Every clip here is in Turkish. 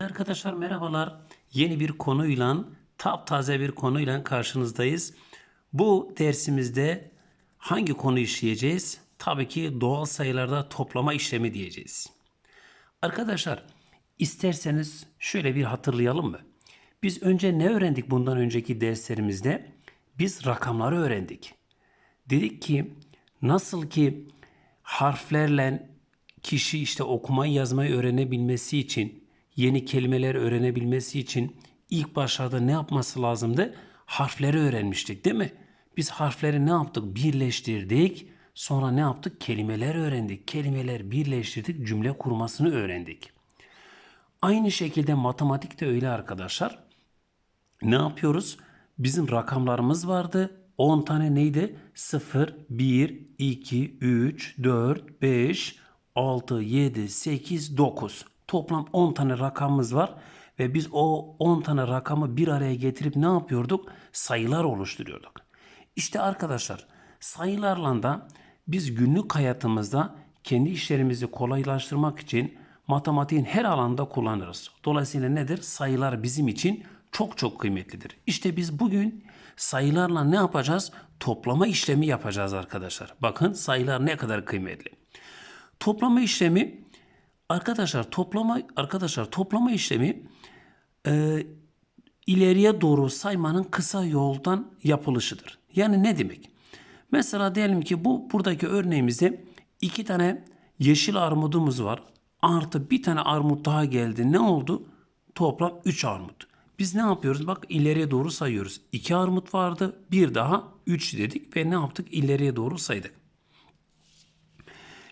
Arkadaşlar merhabalar. Yeni bir konuyla, taptaze bir konuyla karşınızdayız. Bu dersimizde hangi konu işleyeceğiz? Tabii ki doğal sayılarda toplama işlemi diyeceğiz. Arkadaşlar isterseniz şöyle bir hatırlayalım mı? Biz önce ne öğrendik bundan önceki derslerimizde? Biz rakamları öğrendik. Dedik ki nasıl ki harflerle kişi işte okumayı yazmayı öğrenebilmesi için, yeni kelimeler öğrenebilmesi için ilk başlarda ne yapması lazımdı? Harfleri öğrenmiştik değil mi? Biz harfleri ne yaptık? Birleştirdik. Sonra ne yaptık? Kelimeler öğrendik. Kelimeler birleştirdik. Cümle kurmasını öğrendik. Aynı şekilde matematik de öyle arkadaşlar. Ne yapıyoruz? Bizim rakamlarımız vardı. 10 tane neydi? 0, 1, 2, 3, 4, 5, 6, 7, 8, 9. Toplam 10 tane rakamımız var. Ve biz o 10 tane rakamı bir araya getirip ne yapıyorduk? Sayılar oluşturuyorduk. İşte arkadaşlar sayılarla da biz günlük hayatımızda kendi işlerimizi kolaylaştırmak için matematiğin her alanda kullanırız. Dolayısıyla nedir? Sayılar bizim için çok çok kıymetlidir. İşte biz bugün sayılarla ne yapacağız? Toplama işlemi yapacağız arkadaşlar. Bakın sayılar ne kadar kıymetli. Toplama işlemi arkadaşlar toplama arkadaşlar toplama işlemi e, ileriye doğru saymanın kısa yoldan yapılışıdır. Yani ne demek? Mesela diyelim ki bu buradaki örneğimizde iki tane yeşil armudumuz var. Artı bir tane armut daha geldi. Ne oldu? Toplam 3 armut. Biz ne yapıyoruz? Bak ileriye doğru sayıyoruz. 2 armut vardı. Bir daha 3 dedik ve ne yaptık? İleriye doğru saydık.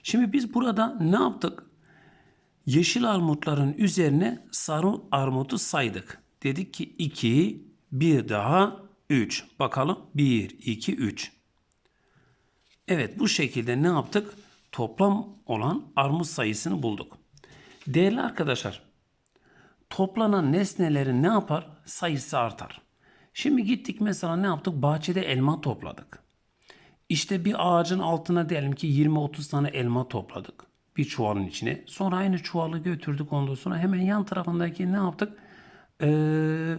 Şimdi biz burada ne yaptık? Yeşil armutların üzerine sarı armutu saydık. Dedik ki 2, bir daha 3. Bakalım 1, 2, 3. Evet bu şekilde ne yaptık? Toplam olan armut sayısını bulduk. Değerli arkadaşlar, toplanan nesnelerin ne yapar? Sayısı artar. Şimdi gittik mesela ne yaptık? Bahçede elma topladık. İşte bir ağacın altına diyelim ki 20-30 tane elma topladık. Bir çuvalın içine. Sonra aynı çuvalı götürdük ondan sonra hemen yan tarafındaki ne yaptık? Ee,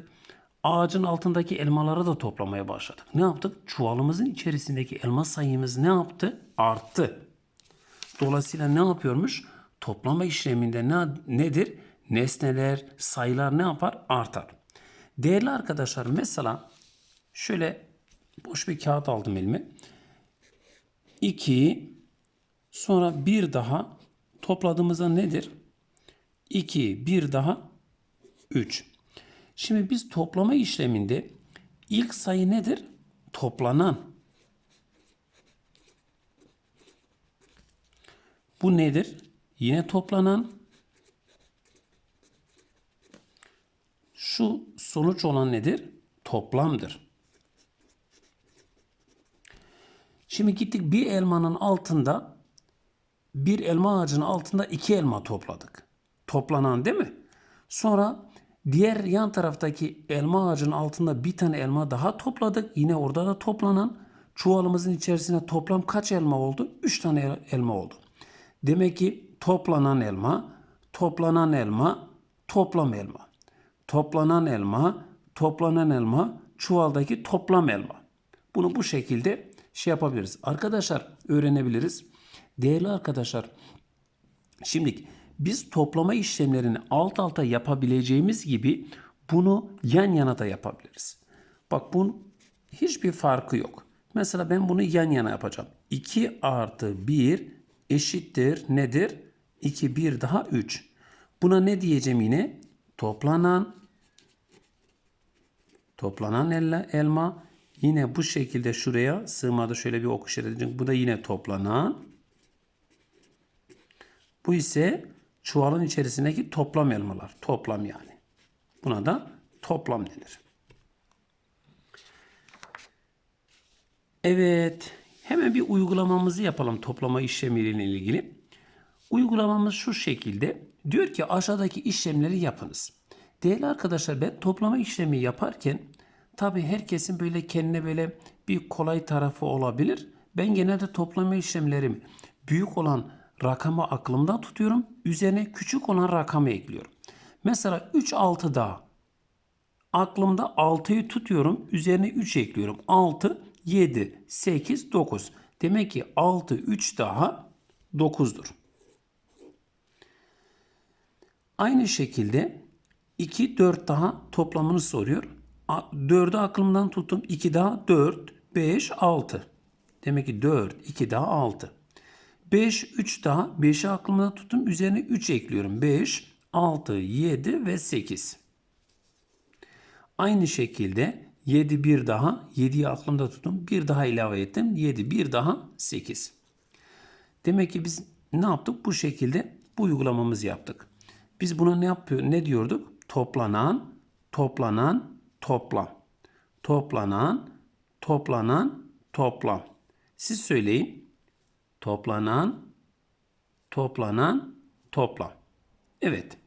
ağacın altındaki elmaları da toplamaya başladık. Ne yaptık? Çuvalımızın içerisindeki elma sayımız ne yaptı? Arttı. Dolayısıyla ne yapıyormuş? Toplama işleminde ne, nedir? Nesneler, sayılar ne yapar? Artar. Değerli arkadaşlar mesela şöyle boş bir kağıt aldım elime. 2 sonra bir daha topladığımızda nedir? 2 bir daha 3. Şimdi biz toplama işleminde ilk sayı nedir? Toplanan. Bu nedir? Yine toplanan. Şu sonuç olan nedir? Toplamdır. Şimdi gittik bir elmanın altında bir elma ağacının altında iki elma topladık. Toplanan değil mi? Sonra diğer yan taraftaki elma ağacının altında bir tane elma daha topladık. Yine orada da toplanan çuvalımızın içerisine toplam kaç elma oldu? Üç tane elma oldu. Demek ki toplanan elma, toplanan elma, toplam elma. Toplanan elma, toplanan elma, çuvaldaki toplam elma. Bunu bu şekilde şey yapabiliriz. Arkadaşlar öğrenebiliriz. Değerli arkadaşlar şimdi biz toplama işlemlerini alt alta yapabileceğimiz gibi bunu yan yana da yapabiliriz. Bak bunun hiçbir farkı yok. Mesela ben bunu yan yana yapacağım. 2 artı 1 eşittir nedir? 2 1 daha 3. Buna ne diyeceğim yine? Toplanan toplanan elma yine bu şekilde şuraya sığmadı şöyle bir ok işaret Bu da yine toplanan. Bu ise çuvalın içerisindeki toplam elmalar. Toplam yani. Buna da toplam denir. Evet. Hemen bir uygulamamızı yapalım toplama işlemiyle ilgili. Uygulamamız şu şekilde. Diyor ki aşağıdaki işlemleri yapınız. Değerli arkadaşlar ben toplama işlemi yaparken tabi herkesin böyle kendine böyle bir kolay tarafı olabilir. Ben genelde toplama işlemlerim büyük olan rakamı aklımda tutuyorum. Üzerine küçük olan rakamı ekliyorum. Mesela 3 6 daha. Aklımda 6'yı tutuyorum. Üzerine 3 ekliyorum. 6, 7, 8, 9. Demek ki 6, 3 daha 9'dur. Aynı şekilde 2, 4 daha toplamını soruyor. 4'ü aklımdan tuttum. 2 daha 4, 5, 6. Demek ki 4, 2 daha 6. 5, 3 daha 5'i aklımdan tuttum. Üzerine 3 ekliyorum. 5, 6, 7 ve 8. Aynı şekilde 7 bir daha 7'yi aklımda tuttum. Bir daha ilave ettim. 7 bir daha 8. Demek ki biz ne yaptık? Bu şekilde bu uygulamamızı yaptık. Biz buna ne yapıyor? Ne diyorduk? Toplanan, toplanan, toplam. Toplanan, toplanan, toplam. Siz söyleyin. Toplanan, toplanan, toplam. Evet.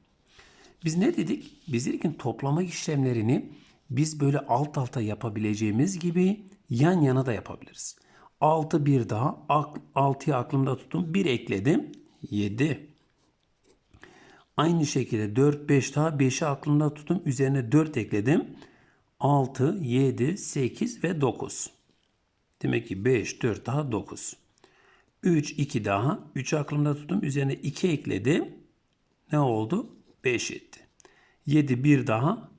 Biz ne dedik? Biz dedik ki toplama işlemlerini biz böyle alt alta yapabileceğimiz gibi yan yana da yapabiliriz. 6 bir daha 6'yı aklımda tuttum. 1 ekledim. 7. Aynı şekilde 4 5 daha 5'i aklımda tuttum. Üzerine 4 ekledim. 6 7 8 ve 9. Demek ki 5 4 daha 9. 3 2 daha 3'ü aklımda tuttum. Üzerine 2 ekledim. Ne oldu? 5 etti. 7 bir daha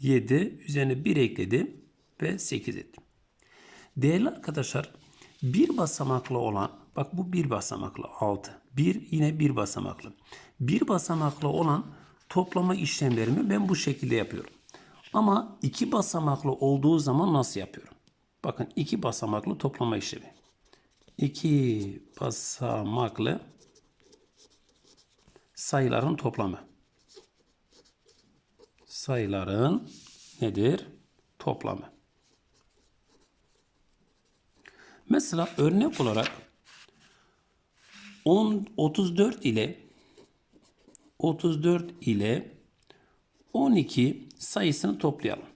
7 üzerine 1 ekledim ve 8 ettim. Değerli arkadaşlar bir basamaklı olan bak bu bir basamaklı 6. Bir yine bir basamaklı. Bir basamaklı olan toplama işlemlerimi ben bu şekilde yapıyorum. Ama iki basamaklı olduğu zaman nasıl yapıyorum? Bakın iki basamaklı toplama işlemi. İki basamaklı sayıların toplamı sayıların nedir? Toplamı. Mesela örnek olarak 10 34 ile 34 ile 12 sayısını toplayalım.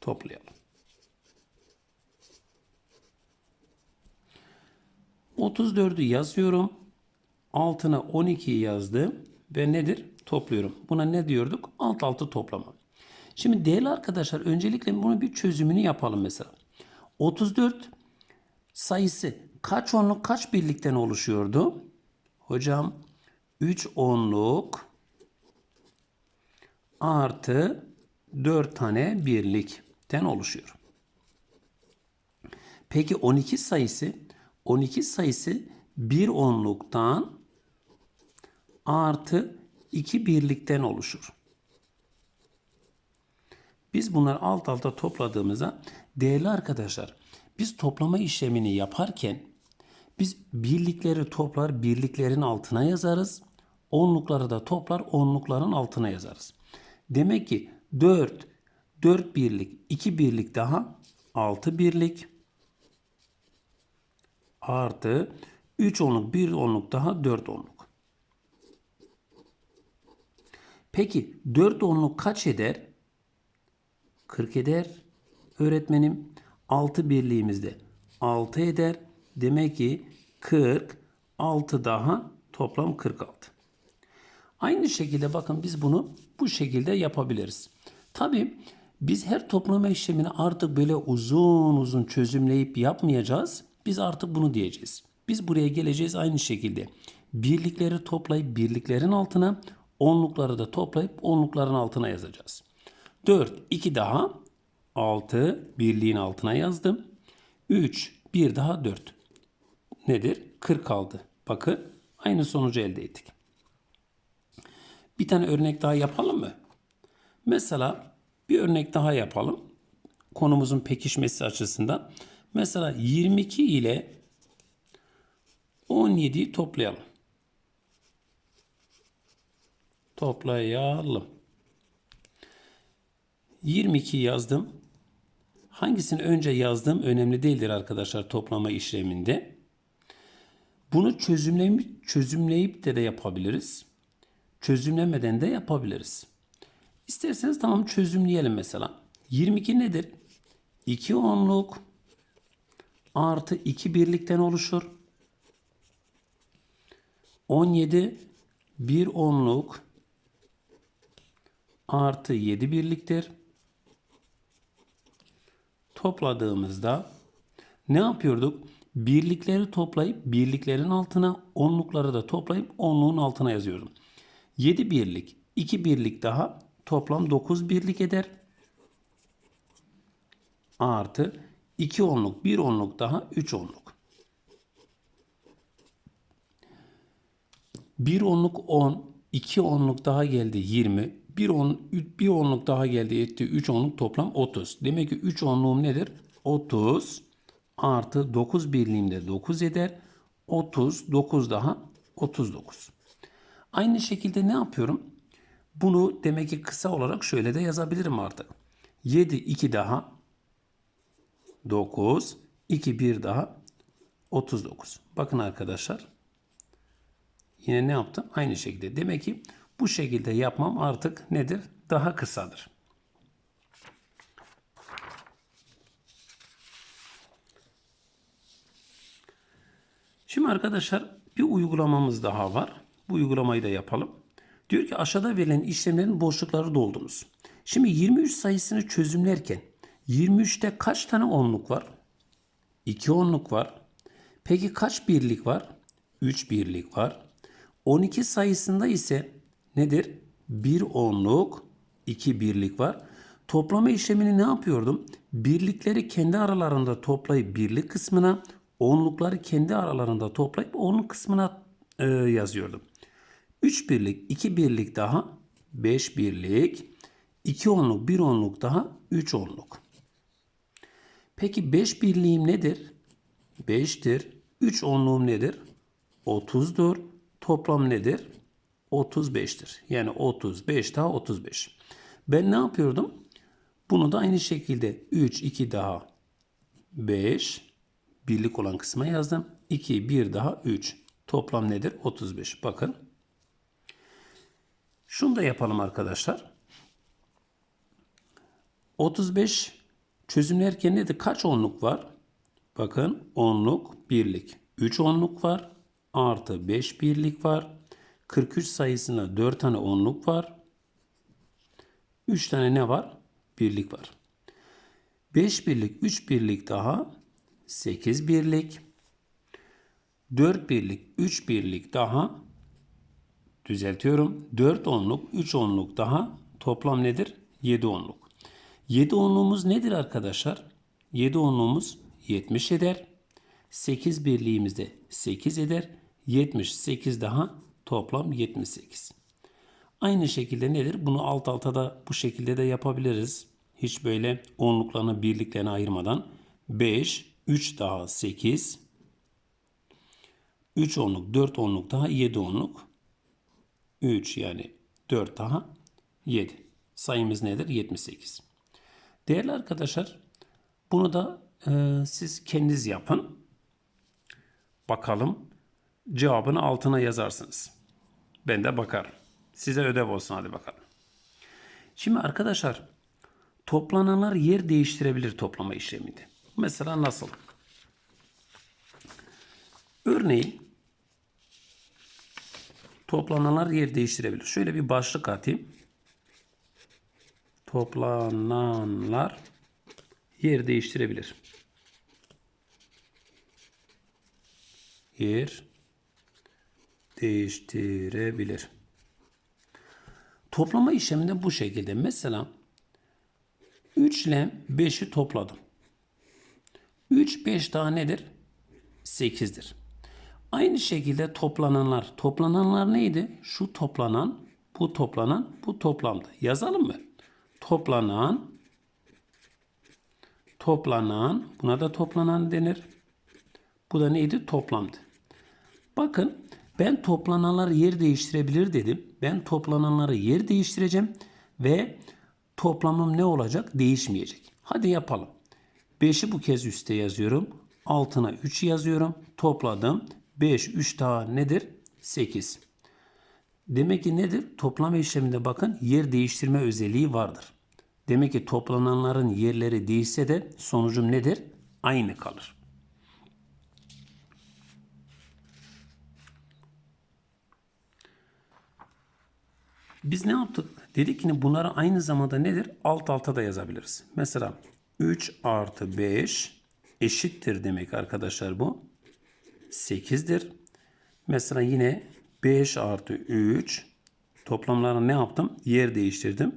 Toplayalım. 34'ü yazıyorum. Altına 12'yi yazdım. Ve nedir? topluyorum. Buna ne diyorduk? Alt altı toplama. Şimdi değerli arkadaşlar öncelikle bunun bir çözümünü yapalım mesela. 34 sayısı kaç onluk kaç birlikten oluşuyordu? Hocam 3 onluk artı 4 tane birlikten oluşuyor. Peki 12 sayısı 12 sayısı 1 onluktan artı iki birlikten oluşur. Biz bunları alt alta topladığımızda değerli arkadaşlar biz toplama işlemini yaparken biz birlikleri toplar birliklerin altına yazarız. Onlukları da toplar onlukların altına yazarız. Demek ki 4, 4 birlik, 2 birlik daha 6 birlik artı 3 onluk, 1 onluk daha 4 onluk. Peki 4 onluk kaç eder? 40 eder. Öğretmenim 6 birliğimizde 6 eder. Demek ki 40 6 daha toplam 46. Aynı şekilde bakın biz bunu bu şekilde yapabiliriz. Tabi biz her toplama işlemini artık böyle uzun uzun çözümleyip yapmayacağız. Biz artık bunu diyeceğiz. Biz buraya geleceğiz aynı şekilde. Birlikleri toplayıp birliklerin altına Onlukları da toplayıp onlukların altına yazacağız. 4, 2 daha 6 birliğin altına yazdım. 3, 1 daha 4. Nedir? 40 kaldı. Bakın aynı sonucu elde ettik. Bir tane örnek daha yapalım mı? Mesela bir örnek daha yapalım. Konumuzun pekişmesi açısından. Mesela 22 ile 17'yi toplayalım. toplayalım. 22 yazdım. Hangisini önce yazdım önemli değildir arkadaşlar toplama işleminde. Bunu çözümleyip, çözümleyip de de yapabiliriz. Çözümlemeden de yapabiliriz. İsterseniz tamam çözümleyelim mesela. 22 nedir? 2 onluk artı 2 birlikten oluşur. 17 1 onluk artı 7 birliktir. Topladığımızda ne yapıyorduk? Birlikleri toplayıp birliklerin altına, onlukları da toplayıp onluğun altına yazıyordum. 7 birlik, 2 birlik daha toplam 9 birlik eder. Artı 2 onluk, 1 onluk daha 3 onluk. 1 onluk 10, 2 onluk daha geldi 20, 1 on, 1 onluk daha geldi etti 3 onluk toplam 30. Demek ki 3 onluğum nedir? 30 artı 9 birliğimde 9 eder. 30, 9 daha 39. Aynı şekilde ne yapıyorum? Bunu demek ki kısa olarak şöyle de yazabilirim artık. 7, 2 daha 9, 2, 1 daha 39. Bakın arkadaşlar. Yine ne yaptım? Aynı şekilde. Demek ki bu şekilde yapmam artık nedir? Daha kısadır. Şimdi arkadaşlar bir uygulamamız daha var. Bu uygulamayı da yapalım. Diyor ki aşağıda verilen işlemlerin boşlukları doldurunuz. Şimdi 23 sayısını çözümlerken 23'te kaç tane onluk var? 2 onluk var. Peki kaç birlik var? 3 birlik var. 12 sayısında ise nedir? 1 onluk, 2 birlik var. Toplama işlemini ne yapıyordum? Birlikleri kendi aralarında toplayıp birlik kısmına, onlukları kendi aralarında toplayıp onluk kısmına e, yazıyordum. 3 birlik, 2 birlik daha 5 birlik, 2 onluk, 1 onluk daha 3 onluk. Peki 5 birliğim nedir? 5'tir. 3 onluğum nedir? 30'dur. Toplam nedir? 35'tir. Yani 35 daha 35. Ben ne yapıyordum? Bunu da aynı şekilde 3, 2 daha 5 birlik olan kısma yazdım. 2, 1 daha 3. Toplam nedir? 35. Bakın. Şunu da yapalım arkadaşlar. 35 çözümlerken nedir? Kaç onluk var? Bakın onluk, birlik. 3 onluk var. Artı 5 birlik var. 43 sayısında 4 tane onluk var. 3 tane ne var? Birlik var. 5 birlik, 3 birlik daha 8 birlik. 4 birlik, 3 birlik daha düzeltiyorum. 4 onluk, 3 onluk daha toplam nedir? 7 onluk. 7 onluğumuz nedir arkadaşlar? 7 onluğumuz 70 eder. 8 birliğimizde 8 eder. 78 daha toplam 78. Aynı şekilde nedir? Bunu alt alta da bu şekilde de yapabiliriz. Hiç böyle onluklarını birliklerine ayırmadan. 5, 3 daha 8, 3 onluk, 4 onluk daha 7 onluk. 3 yani 4 daha 7. Sayımız nedir? 78. Değerli arkadaşlar bunu da e, siz kendiniz yapın. Bakalım cevabını altına yazarsınız. Ben de bakarım. Size ödev olsun hadi bakalım. Şimdi arkadaşlar toplananlar yer değiştirebilir toplama işleminde. Mesela nasıl? Örneğin toplananlar yer değiştirebilir. Şöyle bir başlık atayım. Toplananlar yer değiştirebilir. Yer değiştirebilir. Toplama işleminde bu şekilde. Mesela 3 ile 5'i topladım. 3, 5 daha nedir? 8'dir. Aynı şekilde toplananlar. Toplananlar neydi? Şu toplanan, bu toplanan, bu toplamdı. Yazalım mı? Toplanan, toplanan, buna da toplanan denir. Bu da neydi? Toplamdı. Bakın ben toplananlar yer değiştirebilir dedim. Ben toplananları yer değiştireceğim ve toplamım ne olacak? Değişmeyecek. Hadi yapalım. 5'i bu kez üste yazıyorum. Altına 3 yazıyorum. Topladım. 5, 3 daha nedir? 8. Demek ki nedir? Toplama işleminde bakın yer değiştirme özelliği vardır. Demek ki toplananların yerleri değişse de sonucum nedir? Aynı kalır. Biz ne yaptık? Dedik ki bunları aynı zamanda nedir? Alt alta da yazabiliriz. Mesela 3 artı 5 eşittir demek arkadaşlar bu. 8'dir. Mesela yine 5 artı 3 toplamlarını ne yaptım? Yer değiştirdim.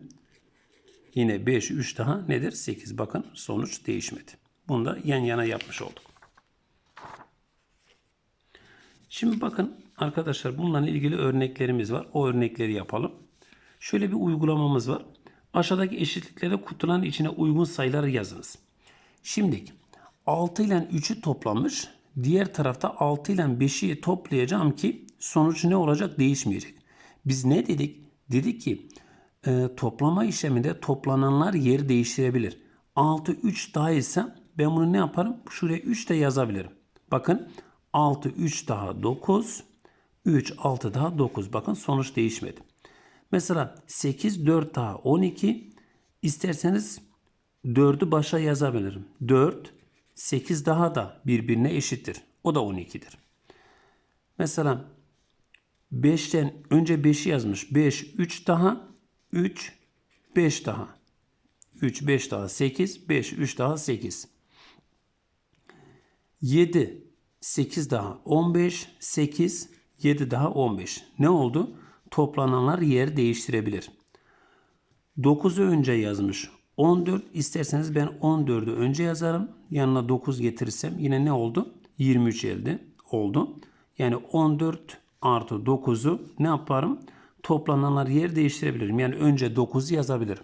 Yine 5, 3 daha nedir? 8. Bakın sonuç değişmedi. Bunu da yan yana yapmış olduk. Şimdi bakın arkadaşlar bununla ilgili örneklerimiz var. O örnekleri yapalım. Şöyle bir uygulamamız var. Aşağıdaki eşitliklere kutuların içine uygun sayıları yazınız. Şimdi 6 ile 3'ü toplamış. Diğer tarafta 6 ile 5'i toplayacağım ki sonuç ne olacak değişmeyecek. Biz ne dedik? Dedik ki e, toplama işleminde toplananlar yer değiştirebilir. 6 3 daha ise ben bunu ne yaparım? Şuraya 3 de yazabilirim. Bakın 6 3 daha 9 3 6 daha 9. Bakın sonuç değişmedi. Mesela 8 4 daha 12 isterseniz 4'ü başa yazabilirim. 4 8 daha da birbirine eşittir. O da 12'dir. Mesela 5'ten önce 5'i yazmış. 5 3 daha 3 5 daha 3 5 daha 8 5 3 daha 8 7 8 daha 15 8 7 daha 15 ne oldu? Toplananlar yer değiştirebilir. 9'u önce yazmış. 14 isterseniz ben 14'ü önce yazarım. Yanına 9 getirirsem yine ne oldu? 23 elde oldu. Yani 14 artı 9'u ne yaparım? Toplananlar yer değiştirebilirim. Yani önce 9'u yazabilirim.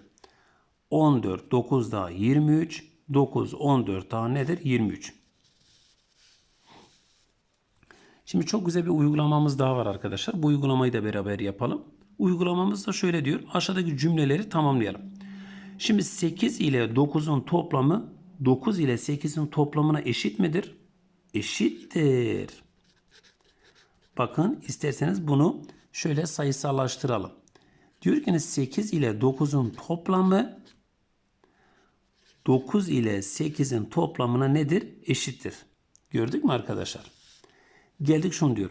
14 9 daha 23 9 14 daha nedir? 23. Şimdi çok güzel bir uygulamamız daha var arkadaşlar. Bu uygulamayı da beraber yapalım. Uygulamamız da şöyle diyor. Aşağıdaki cümleleri tamamlayalım. Şimdi 8 ile 9'un toplamı 9 ile 8'in toplamına eşit midir? Eşittir. Bakın isterseniz bunu şöyle sayısallaştıralım. Diyor ki 8 ile 9'un toplamı 9 ile 8'in toplamına nedir? Eşittir. Gördük mü arkadaşlar? Geldik şunu diyor.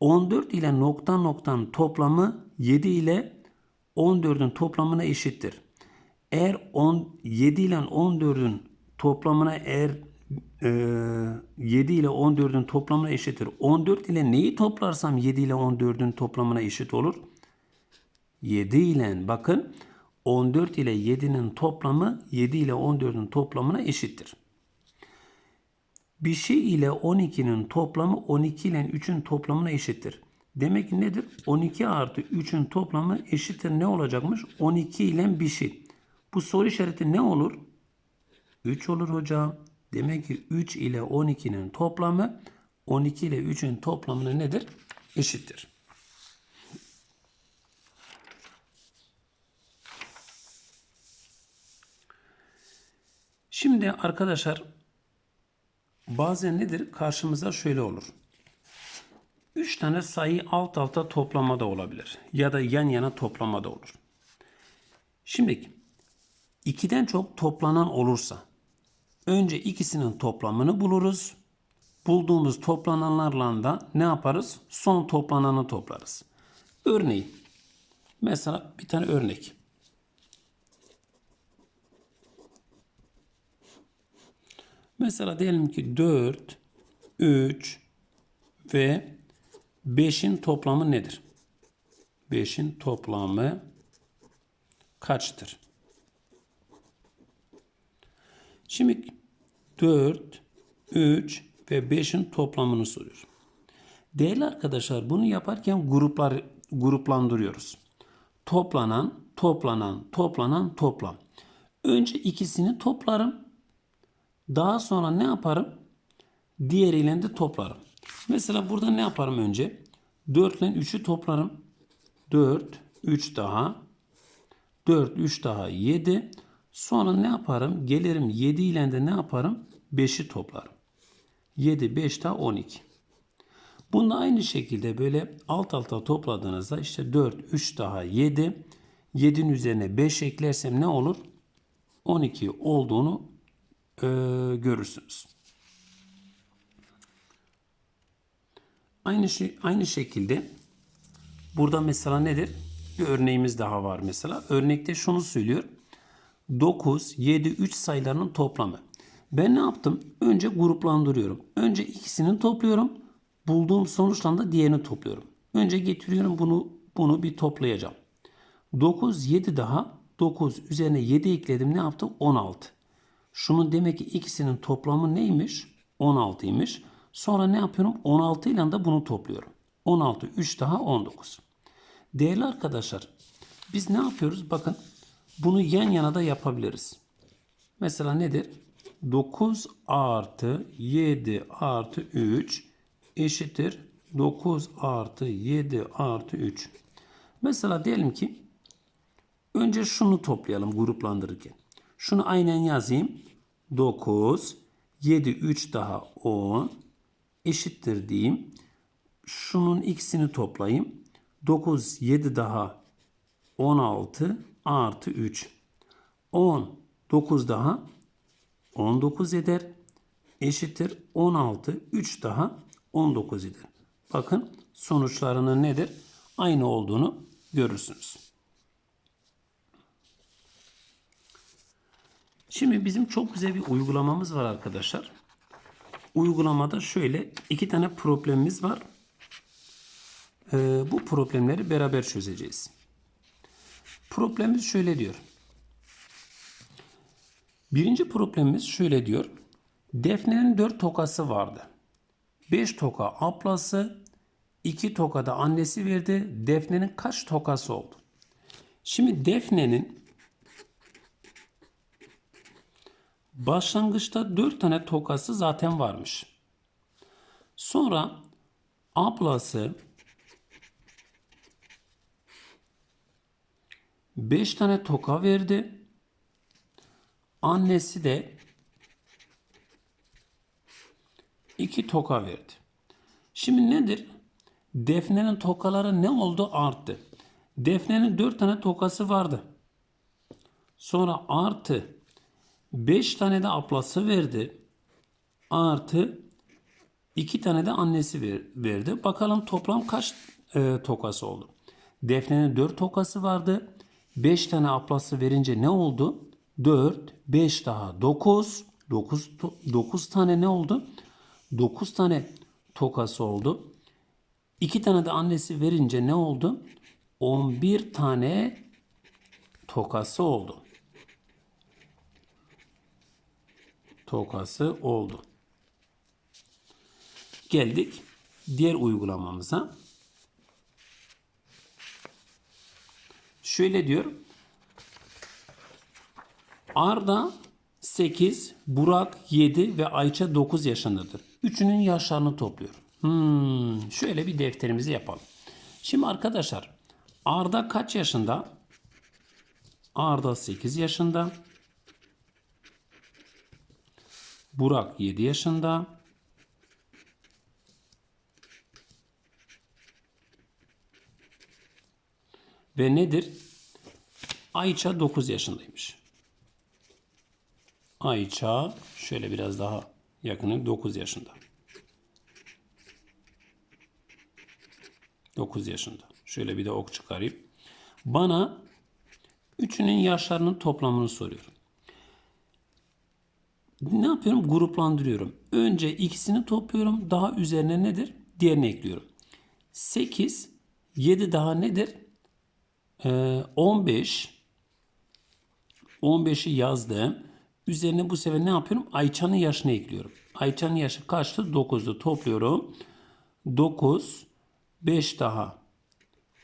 14 ile nokta noktanın toplamı 7 ile 14'ün toplamına eşittir. Eğer 10, 7 ile 14'ün toplamına eğer 7 ile 14'ün toplamına eşittir. 14 ile neyi toplarsam 7 ile 14'ün toplamına eşit olur? 7 ile bakın 14 ile 7'nin toplamı 7 ile 14'ün toplamına eşittir. Bir şey ile 12'nin toplamı 12 ile 3'ün toplamına eşittir. Demek nedir? 12 artı 3'ün toplamı eşittir ne olacakmış? 12 ile bir şey. Bu soru işareti ne olur? 3 olur hocam. Demek ki 3 ile 12'nin toplamı 12 ile 3'ün toplamına nedir? Eşittir. Şimdi arkadaşlar bazen nedir? Karşımıza şöyle olur. 3 tane sayı alt alta toplama da olabilir. Ya da yan yana toplama da olur. Şimdi 2'den çok toplanan olursa önce ikisinin toplamını buluruz. Bulduğumuz toplananlarla da ne yaparız? Son toplananı toplarız. Örneğin mesela bir tane örnek. Mesela diyelim ki 4, 3 ve 5'in toplamı nedir? 5'in toplamı kaçtır? Şimdi 4, 3 ve 5'in toplamını soruyor. Değerli arkadaşlar bunu yaparken gruplar gruplandırıyoruz. Toplanan, toplanan, toplanan, toplam. Önce ikisini toplarım. Daha sonra ne yaparım? Diğeriyle de toplarım. Mesela burada ne yaparım önce? 4 ile 3'ü toplarım. 4, 3 daha. 4, 3 daha 7. Sonra ne yaparım? Gelirim 7 ile de ne yaparım? 5'i toplarım. 7, 5 daha 12. Bunu aynı şekilde böyle alt alta topladığınızda işte 4, 3 daha 7. 7'nin üzerine 5 eklersem ne olur? 12 olduğunu e, görürsünüz. Aynı şey, aynı şekilde burada mesela nedir? Bir örneğimiz daha var mesela. Örnekte şunu söylüyor. 9, 7, 3 sayılarının toplamı. Ben ne yaptım? Önce gruplandırıyorum. Önce ikisini topluyorum. Bulduğum sonuçtan da diğerini topluyorum. Önce getiriyorum bunu bunu bir toplayacağım. 9, 7 daha 9 üzerine 7 ekledim ne yaptı? 16. Şunun demek ki ikisinin toplamı neymiş? 16'ymış. Sonra ne yapıyorum? 16 ile de bunu topluyorum. 16, 3 daha 19. Değerli arkadaşlar biz ne yapıyoruz? Bakın bunu yan yana da yapabiliriz. Mesela nedir? 9 artı 7 artı 3 eşittir 9 artı 7 artı 3. Mesela diyelim ki önce şunu toplayalım gruplandırırken. Şunu aynen yazayım. 9, 7, 3 daha 10 eşittir diyeyim. Şunun ikisini toplayayım. 9, 7 daha 16 artı 3. 10, 9 daha 19 eder. Eşittir 16, 3 daha 19 eder. Bakın sonuçlarının nedir? Aynı olduğunu görürsünüz. Şimdi bizim çok güzel bir uygulamamız var arkadaşlar. Uygulamada şöyle iki tane problemimiz var. Ee, bu problemleri beraber çözeceğiz. Problemimiz şöyle diyor. Birinci problemimiz şöyle diyor. Defne'nin 4 tokası vardı. 5 toka ablası, 2 toka da annesi verdi. Defne'nin kaç tokası oldu? Şimdi Defne'nin başlangıçta 4 tane tokası zaten varmış. Sonra ablası 5 tane toka verdi. Annesi de iki toka verdi. Şimdi nedir? Defne'nin tokaları ne oldu? Arttı. Defne'nin dört tane tokası vardı. Sonra artı beş tane de ablası verdi. Artı iki tane de annesi ver, verdi. Bakalım toplam kaç e, tokası oldu? Defne'nin dört tokası vardı. Beş tane ablası verince ne oldu? 4, 5 daha 9. 9, 9 tane ne oldu? 9 tane tokası oldu. 2 tane de annesi verince ne oldu? 11 tane tokası oldu. Tokası oldu. Geldik diğer uygulamamıza. Şöyle diyor. Arda 8, Burak 7 ve Ayça 9 yaşındadır. Üçünün yaşlarını topluyorum. Hmm, şöyle bir defterimizi yapalım. Şimdi arkadaşlar Arda kaç yaşında? Arda 8 yaşında. Burak 7 yaşında. Ve nedir? Ayça 9 yaşındaymış. Ayça şöyle biraz daha yakını 9 yaşında. 9 yaşında. Şöyle bir de ok çıkarayım. Bana üçünün yaşlarının toplamını soruyor. Ne yapıyorum? Gruplandırıyorum. Önce ikisini topluyorum. Daha üzerine nedir? Diğerini ekliyorum. 8, 7 daha nedir? Ee, 15. 15'i yazdım. Üzerine bu sefer ne yapıyorum? Ayça'nın yaşını ekliyorum. Ayça'nın yaşı kaçtı? 9'du. Topluyorum. 9, 5 daha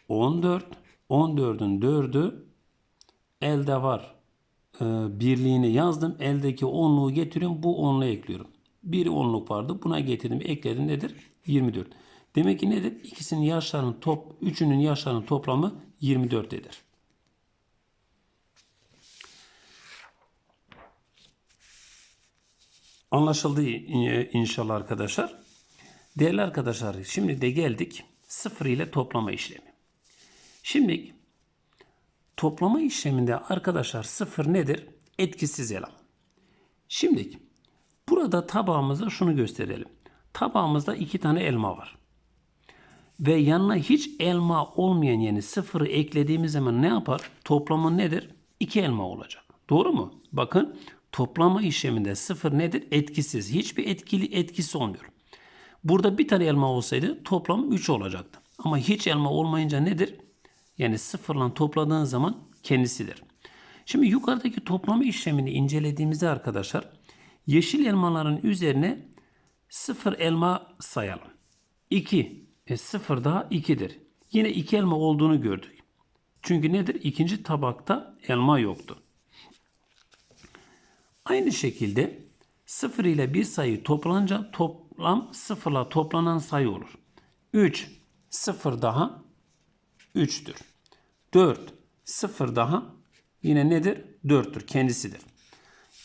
14. 14'ün 4'ü elde var. Ee, birliğini yazdım. Eldeki onluğu getiriyorum. Bu onluğu ekliyorum. Bir onluk vardı. Buna getirdim. Ekledim nedir? 24. Demek ki nedir? İkisinin yaşlarının top, üçünün yaşlarının toplamı 24 eder. Anlaşıldı inşallah arkadaşlar. Değerli arkadaşlar şimdi de geldik sıfır ile toplama işlemi. Şimdi toplama işleminde arkadaşlar sıfır nedir? Etkisiz eleman. Şimdi burada tabağımızda şunu gösterelim. Tabağımızda iki tane elma var. Ve yanına hiç elma olmayan yani sıfırı eklediğimiz zaman ne yapar? Toplamı nedir? 2 elma olacak. Doğru mu? Bakın toplama işleminde sıfır nedir? Etkisiz. Hiçbir etkili etkisi olmuyor. Burada bir tane elma olsaydı toplam 3 olacaktı. Ama hiç elma olmayınca nedir? Yani sıfırla topladığın zaman kendisidir. Şimdi yukarıdaki toplama işlemini incelediğimizde arkadaşlar yeşil elmaların üzerine sıfır elma sayalım. 2. E sıfır daha 2'dir. Yine 2 elma olduğunu gördük. Çünkü nedir? İkinci tabakta elma yoktu. Aynı şekilde 0 ile bir sayı toplanınca toplam 0 ile toplanan sayı olur. 3 0 daha 3'tür. 4 0 daha yine nedir? 4'tür. Kendisidir.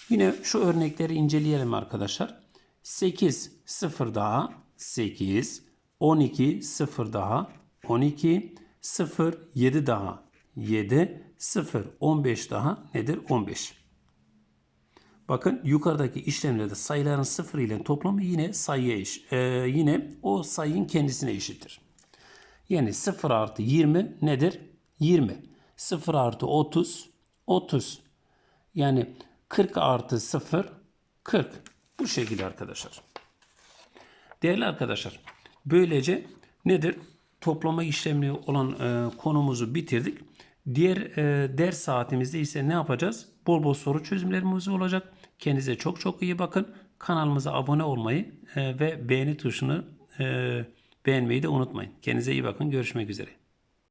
Yine şu örnekleri inceleyelim arkadaşlar. 8 0 daha 8 12 0 daha 12 0 7 daha 7 0 15 daha nedir? 15. Bakın yukarıdaki işlemlerde sayıların sıfır ile toplamı yine sayıya eş, e, yine o sayının kendisine eşittir. Yani 0 artı 20 nedir? 20. 0 artı 30 30. Yani 40 artı 0 40. Bu şekilde arkadaşlar. Değerli arkadaşlar, böylece nedir? Toplama işlemli olan e, konumuzu bitirdik. Diğer e, ders saatimizde ise ne yapacağız? Bol bol soru çözümlerimiz olacak. Kendinize çok çok iyi bakın. Kanalımıza abone olmayı e, ve beğeni tuşunu e, beğenmeyi de unutmayın. Kendinize iyi bakın. Görüşmek üzere.